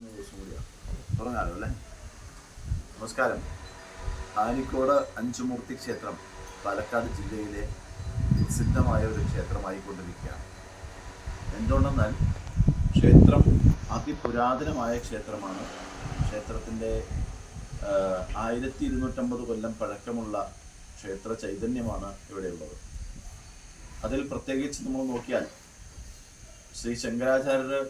തുടങ്ങാലോ അല്ലേ? നമസ്കാരം. ആനിക്കോട് അഞ്ചുമൂർത്തി ക്ഷേത്രം പാലക്കാട് ജില്ലയിലെ പ്രസിദ്ധമായ ഒരു ക്ഷേത്രമായി ക്ഷേത്രമായിക്കൊണ്ടിരിക്കുകയാണ്. എന്തുകൊണ്ടെന്നാൽ ക്ഷേത്രം അതിപുരാതനമായ ക്ഷേത്രമാണ്. ക്ഷേത്രത്തിന്റെ ആയിരത്തി ഇരുന്നൂറ്റമ്പത് കൊല്ലം പഴക്കമുള്ള ക്ഷേത്ര ചൈതന്യമാണ് ഇവിടെയുള്ളത്. അതിൽ പ്രത്യേകിച്ച് നമ്മൾ നോക്കിയാൽ ശ്രീ ശങ്കരാചാര്യർ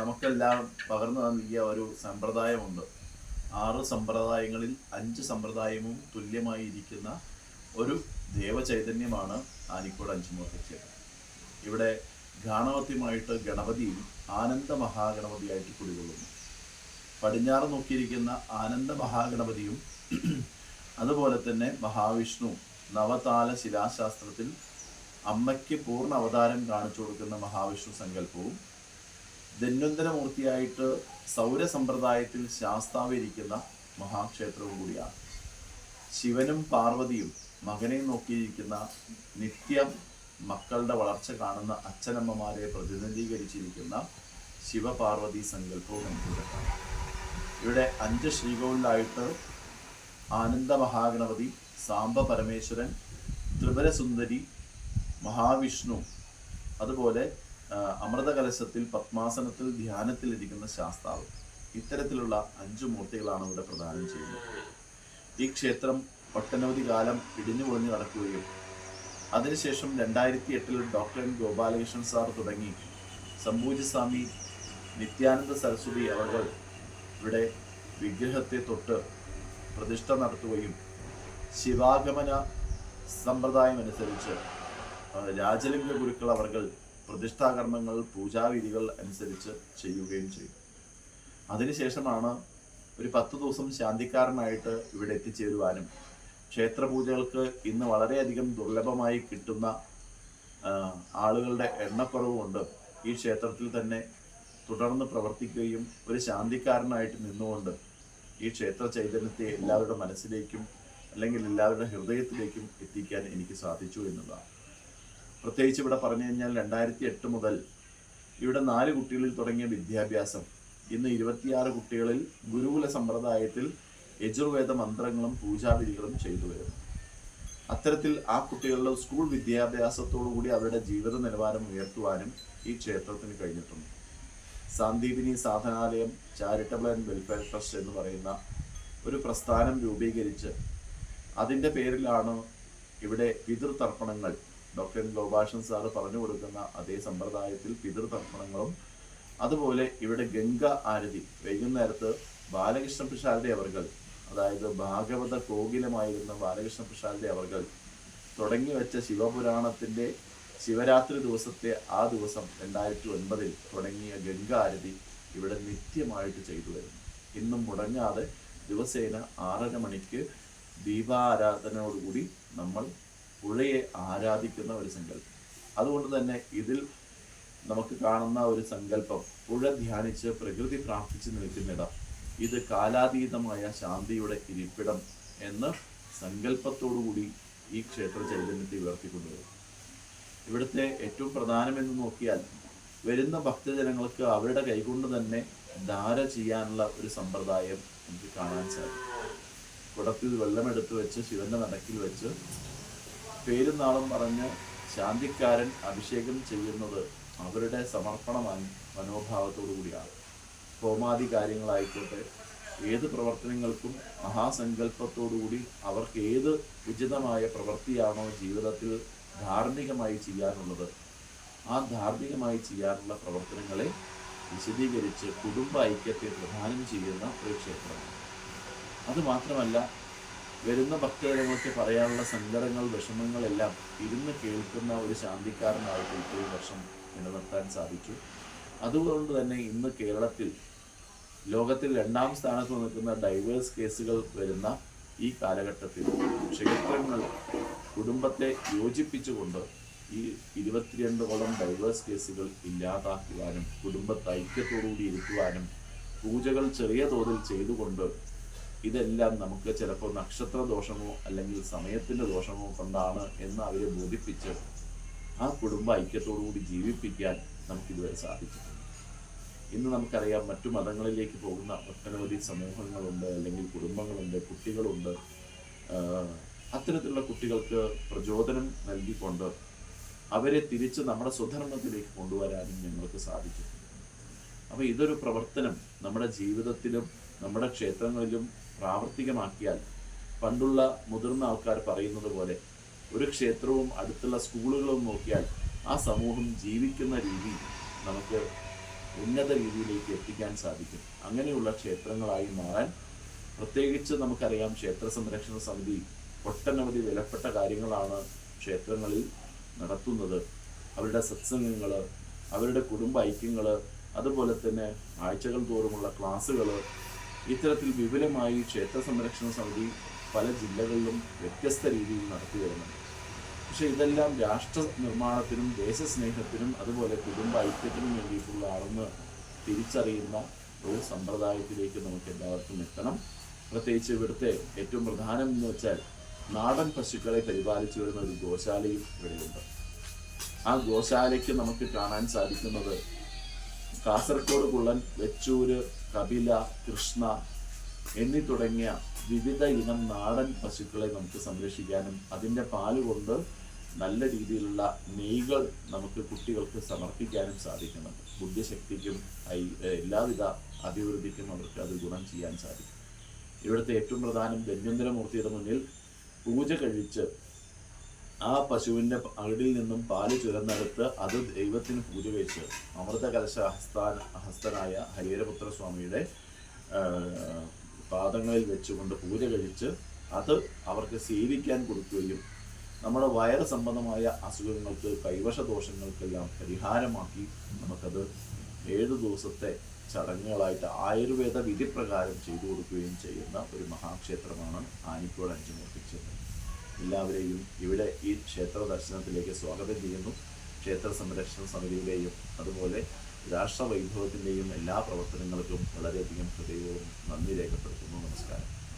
നമുക്കെല്ലാം പകർന്നു നൽകിയ ഒരു സമ്പ്രദായമുണ്ട്. ആറ് സമ്പ്രദായങ്ങളിൽ അഞ്ച് സമ്പ്രദായവും തുല്യമായി ഇരിക്കുന്ന ഒരു ദേവചൈതന്യമാണ് ആനിക്കോട് അഞ്ചുമൂർത്തി ക്ഷേത്രം ഇവിടെ ഗാണവത്യമായിട്ട് ഗണപതിയും ആനന്ദ മഹാഗണപതിയായിട്ട് കുടികൊള്ളുന്നു. പടിഞ്ഞാറ് നോക്കിയിരിക്കുന്ന ആനന്ദ മഹാഗണപതിയും അതുപോലെ തന്നെ മഹാവിഷ്ണു നവതാല ശിലാശാസ്ത്രത്തിൽ അമ്മയ്ക്ക് പൂർണ അവതാരം കാണിച്ചു കൊടുക്കുന്ന മഹാവിഷ്ണു സങ്കല്പവും ധന്വന്തരമൂർത്തിയായിട്ട് സൗരസമ്പ്രദായത്തിൽ ശാസ്താവിരിക്കുന്ന മഹാക്ഷേത്രവും കൂടിയാണ്. ശിവനും പാർവതിയും മകനെ നോക്കിയിരിക്കുന്ന നിത്യം മക്കളുടെ വളർച്ച കാണുന്ന അച്ഛനമ്മമാരെ പ്രതിനിധീകരിച്ചിരിക്കുന്ന ശിവപാർവതി സങ്കല്പവും നമുക്കിവിടെ ഇവിടെ അഞ്ച് ശ്രീകോവിലായിട്ട് ആനന്ദ മഹാഗണപതി സാംബ പരമേശ്വരൻ ത്രിപുരസുന്ദരി മഹാവിഷ്ണു അതുപോലെ ആ, അമൃതകലശത്തിൽ പത്മാസനത്തിൽ ധ്യാനത്തിലിരിക്കുന്ന ശാസ്താവ്. ഇത്തരത്തിലുള്ള അഞ്ചു മൂർത്തികളാണ് ഇവിടെ പ്രദാനം ചെയ്യുന്നത്. ഈ ക്ഷേത്രം ഒട്ടനവധി കാലം ഇടിഞ്ഞു പൊളിഞ്ഞു നടക്കുകയും അതിനുശേഷം രണ്ടായിരത്തി എട്ടിൽ ഡോക്ടർ എൻ ഗോപാലകൃഷ്ണൻ സാർ തുടങ്ങി സംഭൂജസ്വാമി നിത്യാനന്ദ സരസ്വതി അവർ ഇവിടെ വിഗ്രഹത്തെ തൊട്ട് പ്രതിഷ്ഠ നടത്തുകയും ശിവാഗമന സമ്പ്രദായം അനുസരിച്ച് രാജലിംഗ ഗുരുക്കൾ അവർകൾ പ്രതിഷ്ഠാകർമ്മങ്ങൾ പൂജാവിധികൾ അനുസരിച്ച് ചെയ്യുകയും ചെയ്യും അതിനുശേഷമാണ് ഒരു പത്ത് ദിവസം ശാന്തിക്കാരനായിട്ട് ഇവിടെ എത്തിച്ചേരുവാനും ക്ഷേത്രപൂജകൾക്ക് ഇന്ന് വളരെയധികം ദുർലഭമായി കിട്ടുന്ന ആളുകളുടെ എണ്ണക്കുറവ് കൊണ്ട് ഈ ക്ഷേത്രത്തിൽ തന്നെ തുടർന്ന് പ്രവർത്തിക്കുകയും ഒരു ശാന്തിക്കാരനായിട്ട് നിന്നുകൊണ്ട് ഈ ക്ഷേത്ര ചൈതന്യത്തെ എല്ലാവരുടെ മനസ്സിലേക്കും അല്ലെങ്കിൽ എല്ലാവരുടെ ഹൃദയത്തിലേക്കും എത്തിക്കാൻ എനിക്ക് സാധിച്ചു എന്നുള്ളതാണ്. പ്രത്യേകിച്ച് ഇവിടെ പറഞ്ഞു കഴിഞ്ഞാൽ രണ്ടായിരത്തി എട്ട് മുതൽ ഇവിടെ നാല് കുട്ടികളിൽ തുടങ്ങിയ വിദ്യാഭ്യാസം. ഇന്ന് ഇരുപത്തിയാറ് കുട്ടികളിൽ ഗുരുകുല സമ്പ്രദായത്തിൽ യജുർവേദ മന്ത്രങ്ങളും പൂജാവിധികളും ചെയ്തു വരുന്നു. അത്തരത്തിൽ ആ കുട്ടികളുടെ സ്കൂൾ വിദ്യാഭ്യാസത്തോടു കൂടി അവരുടെ ജീവിത നിലവാരം ഉയർത്തുവാനും ഈ ക്ഷേത്രത്തിന് കഴിഞ്ഞിട്ടുണ്ട്. Sandeepani Sadhanalayam charitable and welfare trust എന്ന് പറയുന്ന ഒരു പ്രസ്ഥാനം രൂപീകരിച്ച് അതിന്റെ പേരിലാണ് ഇവിടെ പിതൃതർപ്പണങ്ങൾ ഡോക്ടർ ഗോപാഷൻ സാറ് പറഞ്ഞു കൊടുക്കുന്ന അതേ സമ്പ്രദായത്തിൽ പിതൃതർപ്പണങ്ങളും അതുപോലെ ഇവിടെ ഗംഗ ആരതി വൈകുന്നേരത്ത് ബാലകൃഷ്ണ പ്രസാദി അവർകൾ അതായത് ഭാഗവത കോകിലമായിരുന്ന ബാലകൃഷ്ണ പ്രസാദി അവർകൾ തുടങ്ങി വെച്ച ശിവപുരാണത്തിന്റെ ശിവരാത്രി ദിവസത്തെ ആ ദിവസം രണ്ടായിരത്തി ഒൻപതിൽ തുടങ്ങിയ ഗംഗ ആരതി ഇവിടെ നിത്യമായിട്ട് ചെയ്തു വരുന്നു. ഇന്നും മുടങ്ങാതെ ദിവസേന ആറര മണിക്ക് ദീപാരാധനയോടുകൂടി നമ്മൾ പുഴയെ ആരാധിക്കുന്ന ഒരു സങ്കല്പം. അതുകൊണ്ട് തന്നെ ഇതിൽ നമുക്ക് കാണുന്ന ഒരു സങ്കല്പം പുഴ ധ്യാനിച്ച് പ്രകൃതി പ്രാർത്ഥിച്ച് നിൽക്കുന്നിടം ഇത് കാലാതീതമായ ശാന്തിയുടെ ഇരിപ്പിടം എന്ന സങ്കല്പത്തോടുകൂടി ഈ ക്ഷേത്ര ചൈതന്യത്തെ ഉയർത്തിക്കൊണ്ടുവരും. ഇവിടുത്തെ ഏറ്റവും പ്രധാനമെന്ന് നോക്കിയാൽ വരുന്ന ഭക്തജനങ്ങൾക്ക് അവരുടെ കൈകൊണ്ട് തന്നെ ധാര ചെയ്യാനുള്ള ഒരു സമ്പ്രദായം നമുക്ക് കാണാൻ സാധിക്കും. കുടത്തിൽ വെള്ളമെടുത്ത് വെച്ച് ശിവന്റെ നടക്കിൽ വെച്ച് പേരും നാളും പറഞ്ഞ് ശാന്തിക്കാരൻ അഭിഷേകം ചെയ്യുന്നത് അവരുടെ സമർപ്പണ മനോഭാവത്തോടു കൂടിയാണ്. ഹോമാദി കാര്യങ്ങളായിക്കോട്ടെ ഏത് പ്രവർത്തനങ്ങൾക്കും മഹാസങ്കല്പത്തോടുകൂടി അവർക്ക് ഏത് ഉചിതമായ പ്രവൃത്തിയാണോ ജീവിതത്തിൽ ധാർമ്മികമായി ചെയ്യാനുള്ളത് ആ ധാർമ്മികമായി ചെയ്യാനുള്ള പ്രവർത്തനങ്ങളെ വിശദീകരിച്ച് കുടുംബ ഐക്യത്തെ പ്രധാനം ചെയ്യുന്ന ഒരു ക്ഷേത്രമാണ്. അതുമാത്രമല്ല വരുന്ന ഭക്തജനങ്ങൾക്ക് പറയാനുള്ള സങ്കടങ്ങൾ വിഷമങ്ങളെല്ലാം ഇരുന്ന് കേൾക്കുന്ന ഒരു ശാന്തിക്കാരനായിട്ട് ഇത്രയും വർഷം നിലനിർത്താൻ സാധിച്ചു. അതുകൊണ്ട് തന്നെ ഇന്ന് കേരളത്തിൽ ലോകത്തിൽ രണ്ടാം സ്ഥാനത്ത് നിൽക്കുന്ന ഡൈവേഴ്സ് കേസുകൾ വരുന്ന ഈ കാലഘട്ടത്തിൽ ക്ഷേത്രങ്ങൾ കുടുംബത്തെ യോജിപ്പിച്ചുകൊണ്ട് ഈ ഇരുപത്തിരണ്ടോളം ഡൈവേഴ്സ് കേസുകൾ ഇല്ലാതാക്കുവാനും കുടുംബത്തെ ഐക്യത്തോടുകൂടി ഇരുത്തുവാനും പൂജകൾ ചെറിയ തോതിൽ ചെയ്തുകൊണ്ട് ഇതെല്ലാം നമുക്ക് ചിലപ്പോൾ നക്ഷത്ര ദോഷമോ അല്ലെങ്കിൽ സമയത്തിന്റെ ദോഷമോ കൊണ്ടാണ് എന്ന് അവരെ ബോധിപ്പിച്ച് ആ കുടുംബ ഐക്യത്തോടു കൂടി ജീവിപ്പിക്കാൻ നമുക്കിതുവരെ സാധിച്ചിട്ടുണ്ട് ഇന്ന് നമുക്കറിയാം മറ്റു മതങ്ങളിലേക്ക് പോകുന്ന ഒട്ടനവധി സമൂഹങ്ങളുണ്ട് അല്ലെങ്കിൽ കുടുംബങ്ങളുണ്ട് കുട്ടികളുണ്ട്. അത്തരത്തിലുള്ള കുട്ടികൾക്ക് പ്രചോദനം നൽകിക്കൊണ്ട് അവരെ തിരിച്ച് നമ്മുടെ സ്വധർമ്മത്തിലേക്ക് കൊണ്ടുവരാനും ഞങ്ങൾക്ക് സാധിക്കും അപ്പോൾ ഇതൊരു പ്രവർത്തനം നമ്മുടെ ജീവിതത്തിലും നമ്മുടെ ക്ഷേത്രങ്ങളിലും പ്രാവർത്തികമാക്കിയാൽ പണ്ടുള്ള മുതിർന്ന ആൾക്കാർ പറയുന്നത് പോലെ ഒരു ക്ഷേത്രവും അടുത്തുള്ള സ്കൂളുകളും നോക്കിയാൽ ആ സമൂഹം ജീവിക്കുന്ന രീതി നമുക്ക് ഉന്നത രീതിയിലേക്ക് എത്തിക്കാൻ സാധിക്കും. അങ്ങനെയുള്ള ക്ഷേത്രങ്ങളായി മാറാൻ പ്രത്യേകിച്ച് നമുക്കറിയാം ക്ഷേത്ര സംരക്ഷണ സമിതി ഒട്ടനവധി വിലപ്പെട്ട കാര്യങ്ങളാണ് ക്ഷേത്രങ്ങളിൽ നടത്തുന്നത്. അവരുടെ സത്സംഗങ്ങൾ അവരുടെ കുടുംബ ഐക്യങ്ങൾ അതുപോലെ തന്നെ ആഴ്ചകൾ തോറുമുള്ള ക്ലാസ്സുകൾ ഇത്തരത്തിൽ വിപുലമായി ക്ഷേത്ര സംരക്ഷണ സമിതി പല ജില്ലകളിലും വ്യത്യസ്ത രീതിയിൽ നടത്തി വരുന്നുണ്ട്. പക്ഷെ ഇതെല്ലാം രാഷ്ട്ര നിർമ്മാണത്തിനും ദേശസ്നേഹത്തിനും അതുപോലെ കുടുംബ ഐക്യത്തിനും വേണ്ടിയിട്ടുള്ളതാണെന്ന് തിരിച്ചറിയുന്ന ഒരു സമ്പ്രദായത്തിലേക്ക് നമുക്ക് എല്ലാവർക്കും എത്തണം. പ്രത്യേകിച്ച് ഇവിടുത്തെ ഏറ്റവും പ്രധാനം എന്ന് വെച്ചാൽ നാടൻ പശുക്കളെ പരിപാലിച്ചു വരുന്ന ഒരു ഗോശാലയും ഇവിടെയുണ്ട്. ആ ഗോശാലയ്ക്ക് നമുക്ക് കാണാൻ സാധിക്കുന്നത് കാസർഗോഡ് കുള്ളൻ വെച്ചൂര് കപില കൃഷ്ണ എന്നീ തുടങ്ങിയ വിവിധ ഇനം നാടൻ പശുക്കളെ നമുക്ക് സംരക്ഷിക്കാനും അതിന്റെ പാൽ കൊണ്ട് നല്ല രീതിയിലുള്ള നെയ്കൾ നമുക്ക് കുട്ടികൾക്ക് സമർപ്പിക്കാനും സാധിക്കണം. ബുദ്ധിശക്തിക്കും എല്ലാവിധ അഭിവൃദ്ധിക്കും അവർക്ക് അത് ഗുണം ചെയ്യാൻ സാധിക്കും. ഇവിടുത്തെ ഏറ്റവും പ്രധാനം ഗജേന്ദ്രമൂർത്തിയുടെ മുന്നിൽ പൂജ കഴിച്ച് ആ പശുവിന്റെ അകിടിൽ നിന്നും പാൽ ചുരന്നെടുത്ത് അത് ദൈവത്തിന് പൂജ വെച്ച് അമൃത കലശ ഹസ്താൻ ഹസ്തനായ ഹരിഹരപുത്ര സ്വാമിയുടെ പാദങ്ങളിൽ വെച്ചുകൊണ്ട് പൂജ കഴിച്ച് അത് അവർക്ക് സേവിക്കാൻ കൊടുക്കുകയും നമ്മുടെ വയറ് സംബന്ധമായ അസുഖങ്ങൾക്ക് കൈവശ ദോഷങ്ങൾക്കെല്ലാം പരിഹാരമാക്കി നമുക്കത് ഏഴു ദിവസത്തെ ചടങ്ങുകളായിട്ട് ആയുർവേദ വിധിപ്രകാരം ചെയ്തു കൊടുക്കുകയും ചെയ്യുന്ന ഒരു മഹാക്ഷേത്രമാണ് ആനിക്കോട് അഞ്ചുമൂർത്തി ക്ഷേത്രം. എല്ലാവരെയും ഇവിടെ ഈ ക്ഷേത്ര ദർശനത്തിലേക്ക് സ്വാഗതം ചെയ്യുന്നു. ക്ഷേത്ര സംരക്ഷണ സമിതിയുടെയും അതുപോലെ രാഷ്ട്രവൈഭവത്തിന്റെയും എല്ലാ പ്രവർത്തനങ്ങൾക്കും വളരെയധികം ഹൃദയവും നന്ദി രേഖപ്പെടുത്തുന്നു. നമസ്കാരം.